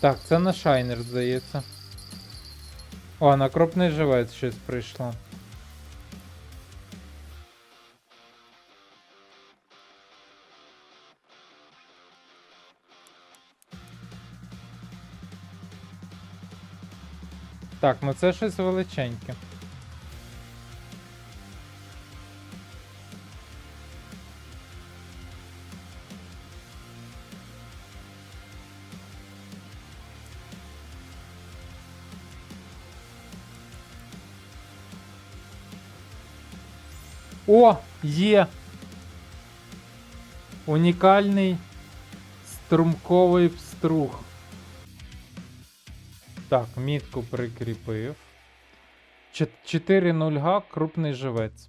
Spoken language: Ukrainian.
Так, це на шайнер, здається. О, на крупний живець щось прийшло. Так, ну це щось величеньке. О, є! Унікальний струмковий пструг. Так, мітку прикріпив. 4-0 га, крупний живець.